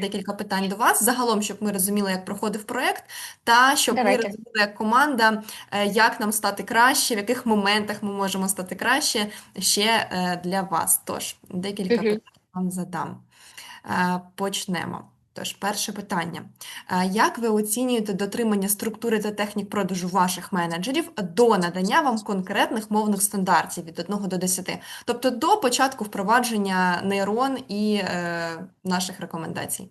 декілька питань до вас, загалом, щоб ми розуміли, як проходив проєкт, та щоб ми розуміли як команда, е, як нам стати краще, в яких моментах ми можемо стати краще ще е, для вас. Тож, декілька Мгм. питань вам задам. Е, Почнемо. Тож, перше питання. Як ви оцінюєте дотримання структури та технік продажу ваших менеджерів до надання вам конкретних мовних стандартів від 1 до 10? Тобто до початку впровадження нейрон і е, наших рекомендацій?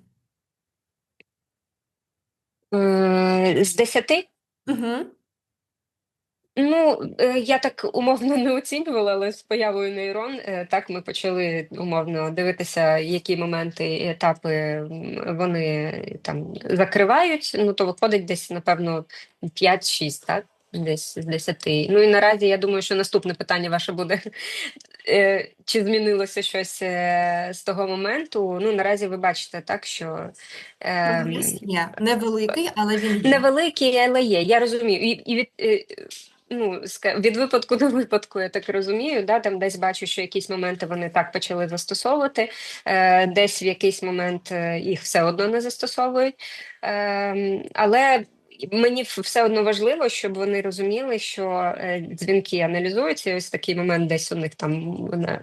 З 10? Угу. Ну, е, я так умовно не оцінювала, але з появою нейрон е, так ми почали умовно дивитися, які моменти і етапи вони там закривають. Ну, то виходить десь, напевно, 5-6, так? Десь з 10. Ну і наразі я думаю, що наступне питання ваше буде. Е, Чи змінилося щось е, з того моменту? Ну, наразі ви бачите, так, що ем, є невеликий, але він є. Невеликі, але є. Я розумію. І, і від, е, ну, від випадку до випадку, я так розумію, да, там десь бачу, що якісь моменти вони так почали застосовувати, е, десь в якийсь момент е, їх все одно не застосовують. Е, але мені все одно важливо, щоб вони розуміли, що е, дзвінки аналізуються. Ось такий момент десь у них там не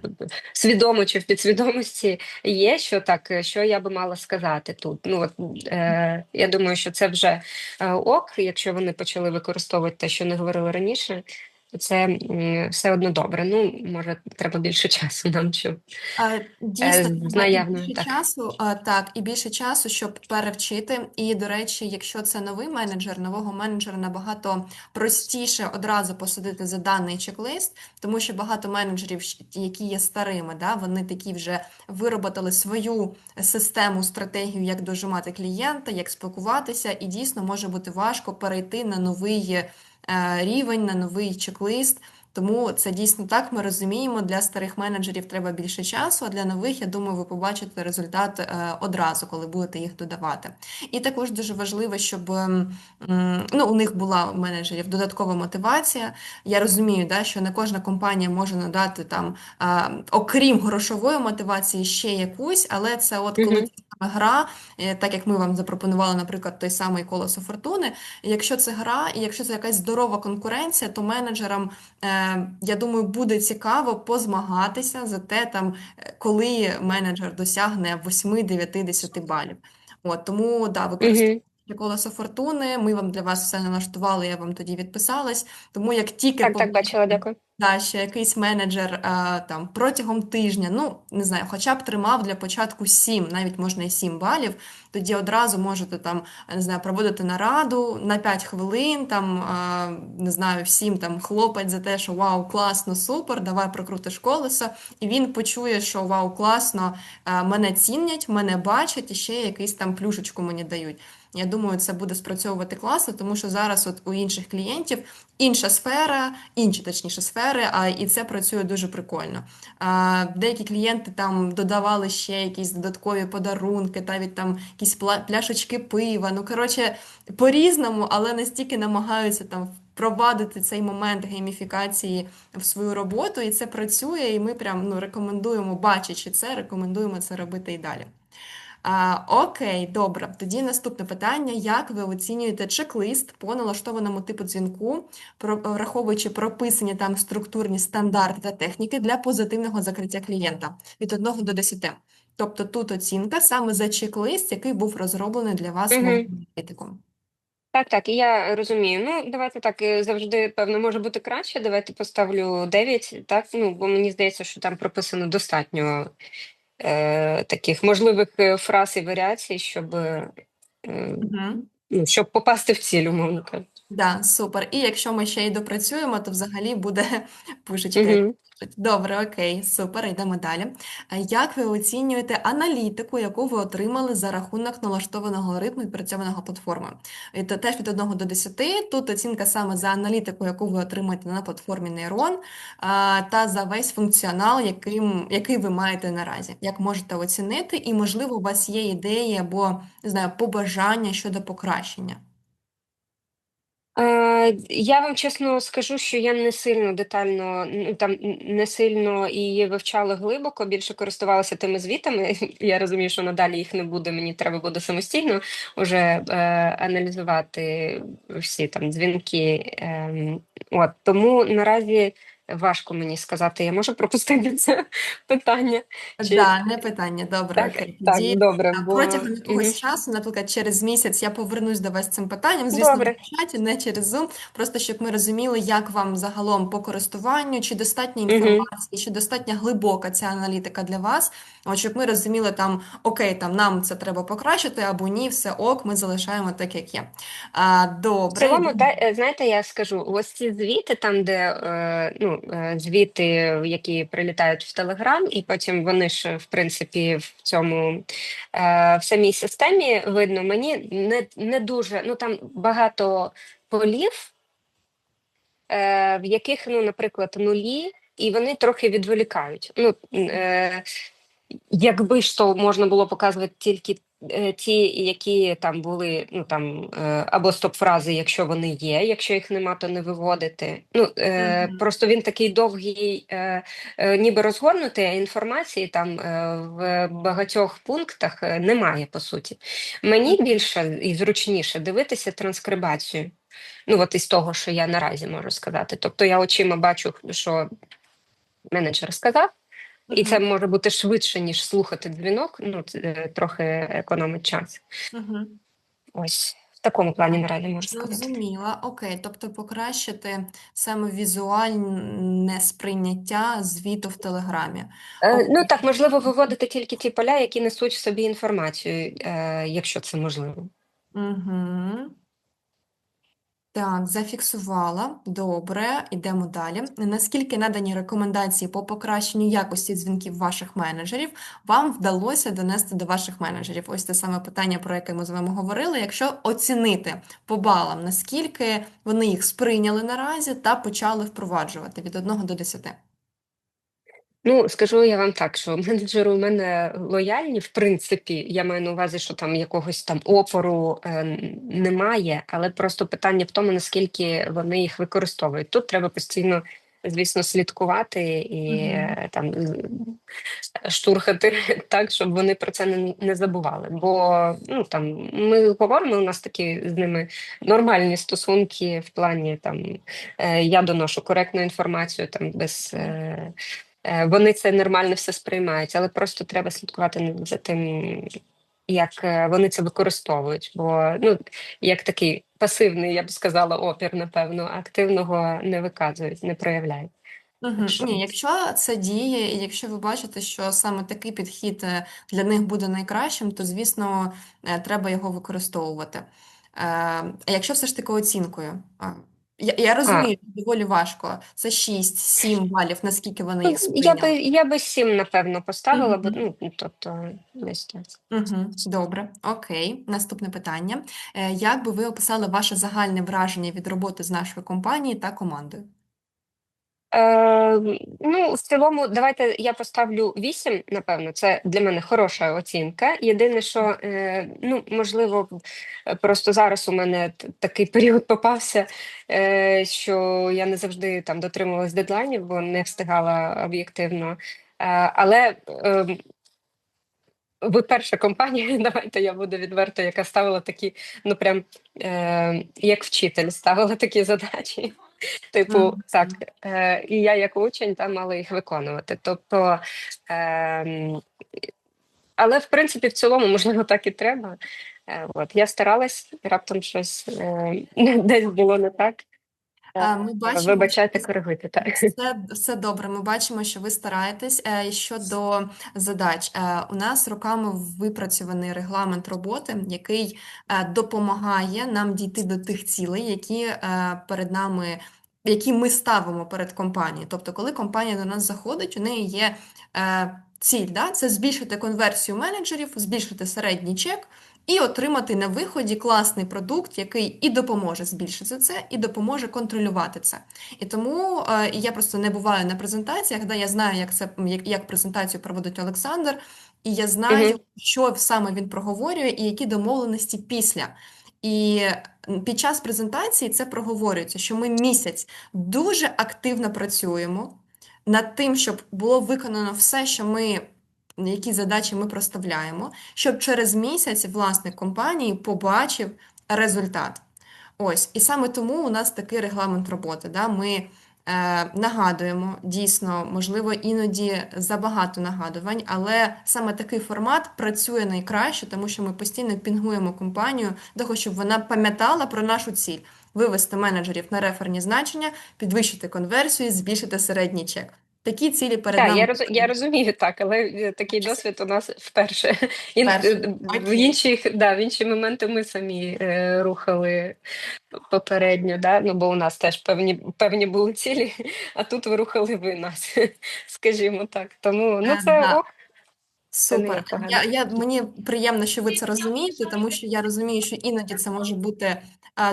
свідомо чи в підсвідомості є, що так, е, що я би мала сказати тут. Ну от е, я думаю, що це вже е, ок, якщо вони почали використовувати те, що не говорили раніше, це все одно добре. Ну, може, треба більше часу нам, щоб Дійсно, Е, і наявною, більше так. часу, а, так, і більше часу, щоб перевчити. І, до речі, якщо це новий менеджер, нового менеджера набагато простіше одразу посадити за даний чек-лист, тому що багато менеджерів, які є старими, да, вони такі вже вироботали свою систему, стратегію, як дожимати клієнта, як спілкуватися, і дійсно може бути важко перейти на новий рівень, на новий чек-лист. Тому це дійсно так. Ми розуміємо, для старих менеджерів треба більше часу, а для нових, я думаю, ви побачите результат е, одразу, коли будете їх додавати. І також дуже важливо, щоб ем, ну, у них була у менеджерів додаткова мотивація. Я розумію, да, що не кожна компанія може надати там, окрім грошової мотивації, ще якусь, але це от коли гра, е, так як ми вам запропонували, наприклад, той самий колесо фортуни. Якщо це гра, і якщо це якась здорова конкуренція, то менеджерам. Я думаю, буде цікаво позмагатися за те, там, коли менеджер досягне 8, 9, 10 балів. От, тому да, використовуйте Мгм. колесо фортуни. Ми вам для вас все налаштували, я вам тоді відписалась. Тому як тільки Так, так, бачила, дякую. Да, що якийсь менеджер а, там протягом тижня, ну не знаю, хоча б тримав для початку 7, навіть можна і 7 балів, тоді одразу можете там, не знаю, проводити нараду на 5 хвилин, там, а, не знаю, всім там хлопать за те, що вау, класно, супер, давай прокрутиш колесо, і він почує, що вау, класно, а, мене цінять, мене бачать, і ще якийсь там плюшечку мені дають. Я думаю, це буде спрацьовувати класно, тому що зараз от у інших клієнтів інша сфера, інші точніше сфери, а і це працює дуже прикольно. А, деякі клієнти там додавали ще якісь додаткові подарунки, навіть там якісь пляшечки пива. Ну коротше, по-різному, але настільки намагаються там впровадити цей момент гейміфікації в свою роботу, і це працює, і ми прям ну, рекомендуємо, бачачи це, рекомендуємо це робити і далі. А, окей, добре. Тоді наступне питання: як ви оцінюєте чек-лист по налаштованому типу дзвінку, про- враховуючи прописані там структурні стандарти та техніки для позитивного закриття клієнта від 1 до 10? Тобто тут оцінка саме за чек-лист, який був розроблений для вас Мгм. аналітиком. Так, так, і я розумію. Ну, давайте так, е, завжди, певно, може бути краще. Давайте поставлю 9, так? Ну, бо мені здається, що там прописано достатньо е, таких можливих е, фраз і варіацій, щоб, е, Угу. щоб попасти в ціль, умовно кажучи. Да, супер. І якщо ми ще й допрацюємо, то взагалі буде пушечка. Мгм. Добре, окей, супер, йдемо далі. А Як ви оцінюєте аналітику, яку ви отримали за рахунок налаштованого алгоритму відпрацьованого платформою? І то теж від 1 до 10. Тут оцінка саме за аналітику, яку ви отримаєте на платформі Нейрон, а, та за весь функціонал, яким, який ви маєте наразі. Як можете оцінити? І, можливо, у вас є ідеї або, не знаю, побажання щодо покращення. Е, я вам чесно скажу, що я не сильно детально ну, там не сильно її вивчала глибоко, більше користувалася тими звітами. Я розумію, що надалі їх не буде. Мені треба буде самостійно вже е, аналізувати всі там дзвінки. Е, от тому наразі важко мені сказати. Я можу пропустити це питання. Чи Да, не питання. Добре, так, так, Тоді добре, бо протягом якогось часу, наприклад, через місяць я повернусь до вас з цим питанням, звісно, добре. в чаті, не через Zoom, просто щоб ми розуміли, як вам загалом по користуванню, чи достатньо інформації, чи достатньо глибока ця аналітика для вас, от щоб ми розуміли там, окей, там нам це треба покращити, або ні, все ок, ми залишаємо так, як є. А, В добре, цілому, йдемо. та, е, знаєте, я скажу, ось ці звіти, там, де е, ну, е, звіти, які прилітають в Телеграм, і потім вони ж, в принципі, в цьому е, в самій системі видно, мені не, не дуже, ну там багато полів, е, в яких, ну, наприклад, нулі, і вони трохи відволікають. Ну, е, Якби ж то можна було показувати тільки е, ті, які там були, ну там е, або стоп-фрази, якщо вони є, якщо їх нема, то не виводити. Ну е, Мгм. просто він такий довгий, е, е, ніби розгорнутий, а інформації там е, в багатьох пунктах е, немає по суті. Мені більше і зручніше дивитися транскрибацію. Ну, от із того, що я наразі можу сказати. Тобто я очима бачу, що менеджер сказав. І це може бути швидше, ніж слухати дзвінок. Ну, це е, трохи економить час. Мгм. Ось в такому плані наразі можу сказати. Зрозуміла, окей, тобто покращити саме візуальне сприйняття звіту в Телеграмі. Е, ну так, можливо, виводити тільки ті поля, які несуть в собі інформацію, е, якщо це можливо. Угу. Так, зафіксувала. Добре, йдемо далі. Наскільки надані рекомендації по покращенню якості дзвінків ваших менеджерів вам вдалося донести до ваших менеджерів? Ось те саме питання, про яке ми з вами говорили. Якщо оцінити по балам, наскільки вони їх сприйняли наразі та почали впроваджувати від 1 до 10? Ну, скажу я вам так, що менеджери у мене лояльні, в принципі, я маю на увазі, що там якогось там опору е, немає, але просто питання в тому, наскільки вони їх використовують. Тут треба постійно, звісно, слідкувати і е, там штурхати так, щоб вони про це не, не забували. Бо ну там ми говоримо, у нас такі з ними нормальні стосунки в плані там е, я доношу коректну інформацію там без. Е, Вони це нормально все сприймають, але просто треба слідкувати за тим, як е, вони це використовують. Бо ну як такий пасивний, я б сказала, опір, напевно, активного не виказують, не проявляють. Угу. Ні, якщо це діє, і якщо ви бачите, що саме такий підхід е, для них буде найкращим, то, звісно, е, треба його використовувати. Е, А якщо все ж таки оцінкою? Я, я а розумію, доволі важко. Це 6-7 балів, наскільки вони їх їх я би я би сім, напевно, поставила, бо ну тобто десь так. Угу. Добре, окей. Наступне питання. Е, Як би ви описали ваше загальне враження від роботи з нашою компанією та командою? Е, ну, в цілому, давайте я поставлю 8, напевно, це для мене хороша оцінка. Єдине, що е, ну, можливо, е, просто зараз у мене такий період попався, е, що я не завжди там дотримувалась дедлайнів, бо не встигала об'єктивно. Е, але е, ви перша компанія, давайте я буду відверто, яка ставила такі, ну прям е, як вчитель, ставила такі задачі. Типу, Мгм. так, е, і я як учень там мала їх виконувати. Тобто, е, але в принципі, в цілому, можливо, так і треба. Е, от, я старалась, раптом щось е, десь було не так. Е, Ми Е, бачимо, Вибачайте, коригуйте так. Все, все добре. Ми бачимо, що ви стараєтесь. Е, Щодо задач, у нас роками випрацьований регламент роботи, який допомагає нам дійти до тих цілей, які перед нами, які ми ставимо перед компанією. Тобто, коли компанія до нас заходить, у неї є е, ціль, да? Це збільшити конверсію менеджерів, збільшити середній чек. І отримати на виході класний продукт, який і допоможе збільшити це, і допоможе контролювати це. І тому е, я просто не буваю на презентаціях, де я знаю, як це як, як презентацію проводить Олександр, і я знаю, Мгм. що саме він проговорює, і які домовленості після. І під час презентації це проговорюється, що ми місяць дуже активно працюємо над тим, щоб було виконано все, що ми, які задачі ми проставляємо, щоб через місяць власник компанії побачив результат. Ось, і саме тому у нас такий регламент роботи. Да? Ми е, нагадуємо дійсно, можливо, іноді забагато нагадувань, але саме такий формат працює найкраще, тому що ми постійно пінгуємо компанію того, щоб вона пам'ятала про нашу ціль. Вивести менеджерів на реферні значення, підвищити конверсію, збільшити середній чек. Такі цілі перед Так, нами. я роз, я розумію так, але е, такий досвід у нас вперше. Вперше. е, в інші, да, в інші моменти ми самі е, рухали попередньо, да? ну, бо у нас теж певні, певні були цілі, а тут ви рухали ви нас, скажімо так. Тому ну, це не є Супер. Я, я, мені приємно, що ви це розумієте, тому що я розумію, що іноді це може бути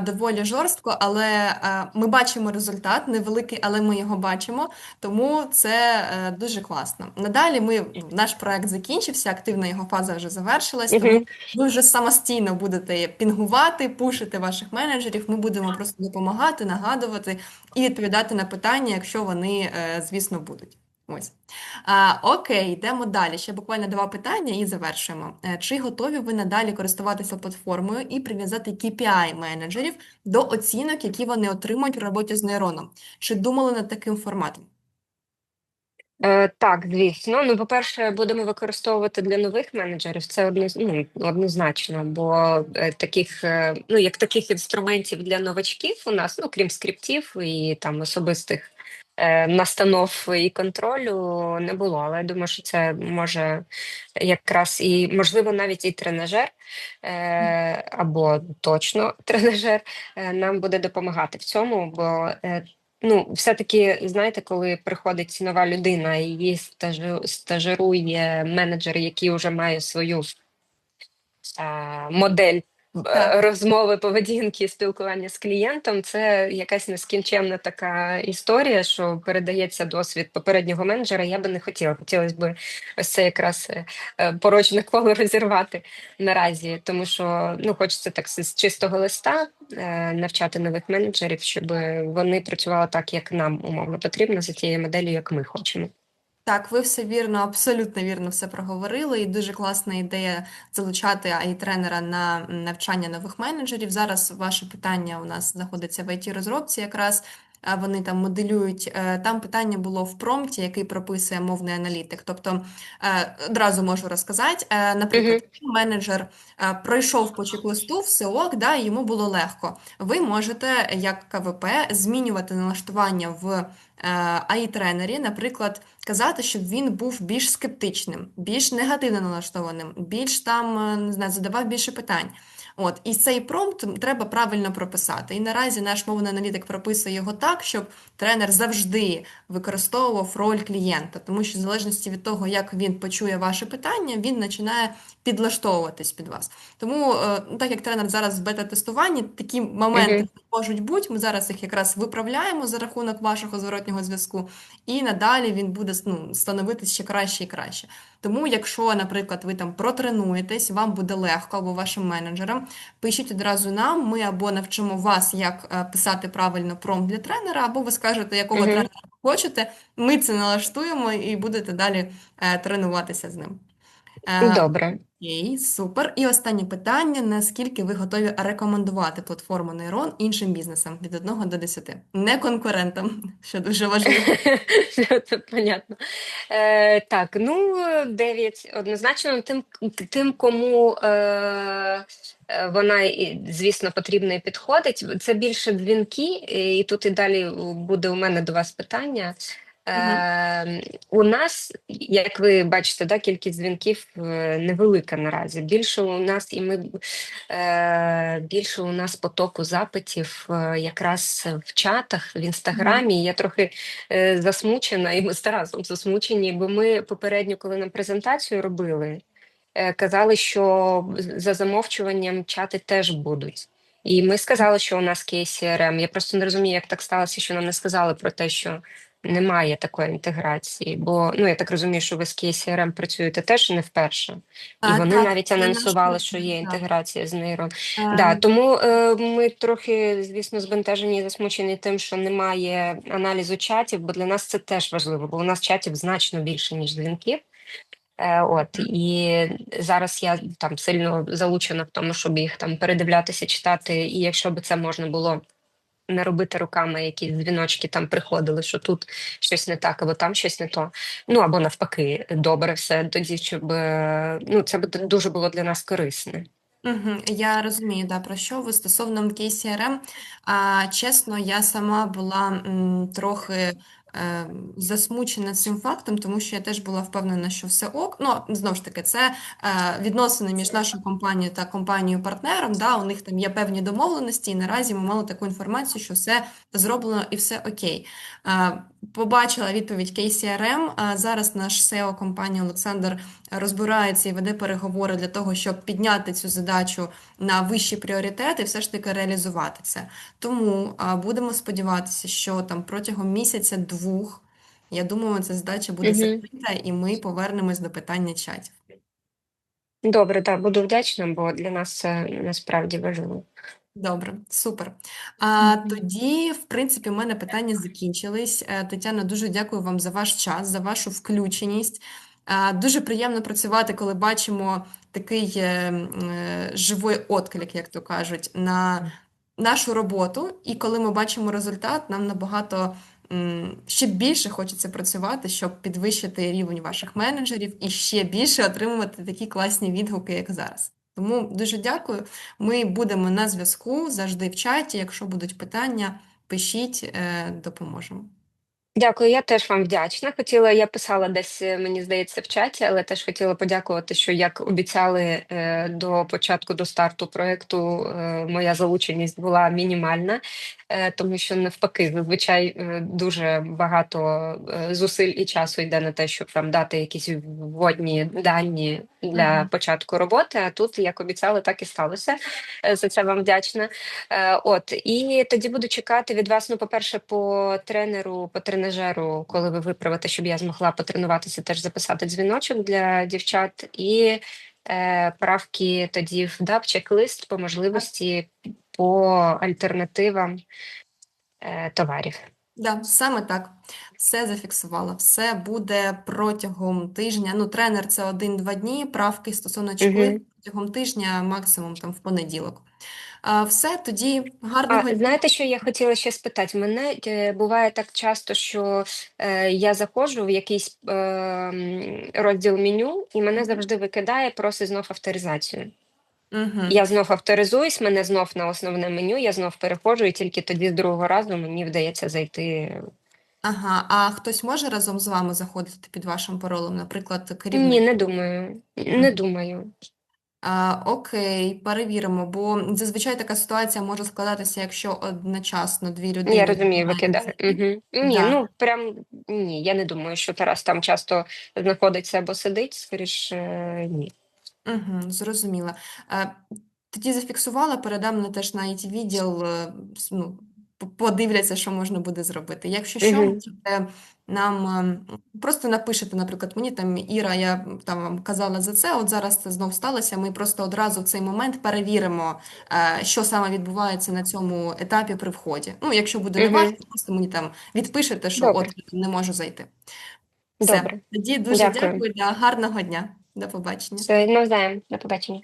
доволі жорстко, але ми бачимо результат, невеликий, але ми його бачимо, тому це е, дуже класно. Надалі ми, наш проект закінчився, активна його фаза вже завершилась, тому ви вже самостійно будете пінгувати, пушити ваших менеджерів. Ми будемо просто допомагати, нагадувати і відповідати на питання, якщо вони, е, звісно, будуть. Ось. А, окей, йдемо далі. Ще буквально два питання і завершуємо. Е, Чи готові ви надалі користуватися платформою і прив'язати KPI менеджерів до оцінок, які вони отримують при роботі з нейроном? Чи думали над таким форматом? Е, так, звісно. Ну, по-перше, будемо використовувати для нових менеджерів. Це одно, ну, однозначно, бо е, таких, е, ну, як таких інструментів для новачків у нас, ну, крім скриптів і там особистих настанов і контролю, не було. Але я думаю, що це може якраз і, можливо, навіть і тренажер, е, або точно тренажер е, нам буде допомагати в цьому, бо е, Ну, все-таки, знаєте, коли приходить нова людина і її стажирує менеджер, який вже має свою е, модель е, Так. розмови, поведінки, спілкування з клієнтом, це якась нескінченна така історія, що передається досвід попереднього менеджера. Я би не хотіла. Хотілося б ось це якраз е, е, порочне коло розірвати наразі, тому що ну хочеться так з чистого листа е, навчати нових менеджерів, щоб вони працювали так, як нам умовно потрібно, за тією моделлю, як ми хочемо. Так, ви все вірно, абсолютно вірно все проговорили, і дуже класна ідея залучати AI-тренера на навчання нових менеджерів. Зараз ваше питання у нас знаходиться в IT-розробці якраз. Вони там моделюють. е, Там питання було в промпті, який прописує мовний аналітик. Тобто е, одразу можу розказати. Е, Наприклад, якщо менеджер е, пройшов по чек-листу, все ок, да, йому було легко. Ви можете, як КВП, змінювати налаштування в AI-тренері, наприклад, казати, щоб він був більш скептичним, більш негативно налаштованим, більш там, не знаю, задавав більше питань. От, і цей промпт треба правильно прописати. І наразі наш мовний аналітик прописує його так, щоб тренер завжди використовував роль клієнта, тому що в залежності від того, як він почує ваше питання, він починає підлаштовуватись під вас. Тому, е, ну, так як тренер зараз в бета-тестуванні, такі моменти. Можуть бути. Ми зараз їх якраз виправляємо за рахунок вашого зворотнього зв'язку, і надалі він буде ну, становитись ще краще і краще. Тому, якщо, наприклад, ви там протренуєтесь, вам буде легко або вашим менеджерам, пишіть одразу нам, ми або навчимо вас, як е, писати правильно промпт для тренера, або ви скажете, якого Мгм. тренера ви хочете, ми це налаштуємо і будете далі е, тренуватися з ним. Е, Добре. Окей, супер. І останнє питання: наскільки ви готові рекомендувати платформу Нейрон іншим бізнесам від 1 до 10? Не конкурентам, що дуже важливо. Це понятно. Е, так, ну, 9 однозначно тим, тим кому е, е, вона, звісно, потрібна і підходить. Це більше дзвінки, і тут і далі буде у мене до вас питання. Е, у нас, як ви бачите, да, кількість дзвінків е, невелика наразі. Більше у нас і ми е, більше у нас потоку запитів е, якраз в чатах в інстаграмі. Я трохи е, засмучена, і ми з Тарасом засмучені, бо ми попередньо, коли нам презентацію робили, е, казали, що за замовчуванням чати теж будуть. І ми сказали, що у нас KCRM. Я просто не розумію, як так сталося, що нам не сказали про те, що немає такої інтеграції. Бо ну я так розумію, що ви з KCRM працюєте теж не вперше, і А, вони так, навіть анонсували, що є так. інтеграція з нейрон. Е, Да, тому е, ми трохи, звісно, збентежені і засмучені тим, що немає аналізу чатів, бо для нас це теж важливо, бо у нас чатів значно більше, ніж дзвінків. Е, от і зараз я там сильно залучена в тому, щоб їх там передивлятися, читати. І якщо б це можна було не робити руками, якісь дзвіночки там приходили, що тут щось не так, або там щось не то. Ну або навпаки, добре все тоді, щоб е, ну це б дуже було для нас корисне. Угу, я розумію, да, про що ви стосовно KCRM. А, чесно, я сама була м, трохи засмучена цим фактом, тому що я теж була впевнена, що все ок. Ну, знову ж таки, це е, відносини між нашою компанією та компанією-партнером. Да, у них там є певні домовленості, і наразі ми мали таку інформацію, що все зроблено і все окей. Е, побачила відповідь KCRM. А зараз наш SEO компанії Олександр розбирається і веде переговори для того, щоб підняти цю задачу на вищі пріоритети все ж таки реалізувати це. Тому будемо сподіватися, що там протягом місяця-двох, я думаю, ця задача буде закрита, і ми повернемось до питання чатів. Добре, так, буду вдячна, бо для нас це насправді важливо. Добре, супер. А, тоді, в принципі, у мене питання закінчились. Е, Тетяна, дуже дякую вам за ваш час, за вашу включеність. Дуже приємно працювати, коли бачимо такий е, е, живий отклик, як то кажуть, на нашу роботу. І коли ми бачимо результат, нам набагато ще більше хочеться працювати, щоб підвищити рівень ваших менеджерів і ще більше отримувати такі класні відгуки, як зараз. Тому дуже дякую. Ми будемо на зв'язку завжди в чаті. Якщо будуть питання, пишіть, е, допоможемо. Дякую, я теж вам вдячна. Хотіла, я писала десь, е, мені здається, в чаті, але теж хотіла подякувати, що як обіцяли е, до початку до старту проекту, е, моя залученість була мінімальна, тому що навпаки, зазвичай дуже багато зусиль і часу йде на те, щоб там дати якісь вводні дані для Мгм. початку роботи. А тут, як обіцяли, так і сталося. За це вам вдячна. От і тоді буду чекати від вас. Ну, по-перше, по тренеру, по тренажеру, коли ви виправите, щоб я змогла потренуватися, теж записати дзвіночок для дівчат, і е, правки тоді в дав чек-лист по можливості по альтернативам е, товарів. Да, саме так. Все зафіксувала. Все буде протягом тижня. Ну, тренер це один-два дні, правки стосовно чекли Мгм. протягом тижня, максимум там в понеділок. А, все, тоді А гарного дня. знаєте, що я хотіла ще спитати? Мене е, буває так часто, що е, я заходжу в якийсь е, розділ меню, і мене завжди викидає, просить знов авторизацію. Угу. Я знов авторизуюсь, мене знов на основне меню, я знов переходжу, і тільки тоді з другого разу мені вдається зайти. Ага, а хтось може разом з вами заходити під вашим паролем, наприклад, керівник? Ні, не думаю. Не думаю. А, окей, перевіримо, бо зазвичай така ситуація може складатися, якщо одночасно дві людини Я розумію, викидає. Угу. Ні, Да. ну прям ні, я не думаю, що Тарас там часто знаходиться або сидить, скоріше ні. Угу, зрозуміла. Е, Тоді зафіксувала, передам на теж на it відділ, е, с- ну, подивляться, що можна буде зробити. Якщо що, можете нам просто напишете, наприклад, мені там Іра, я там вам казала за це, от зараз це знов сталося. Ми просто одразу в цей момент перевіримо, що саме відбувається на цьому етапі при вході. Ну, якщо буде не важко, просто мені там відпишете, що Добре. от не можу зайти. Все, Добре. тоді дуже Дякую. дякую, гарного дня. До побачення. Все, навзаєм. До побачення.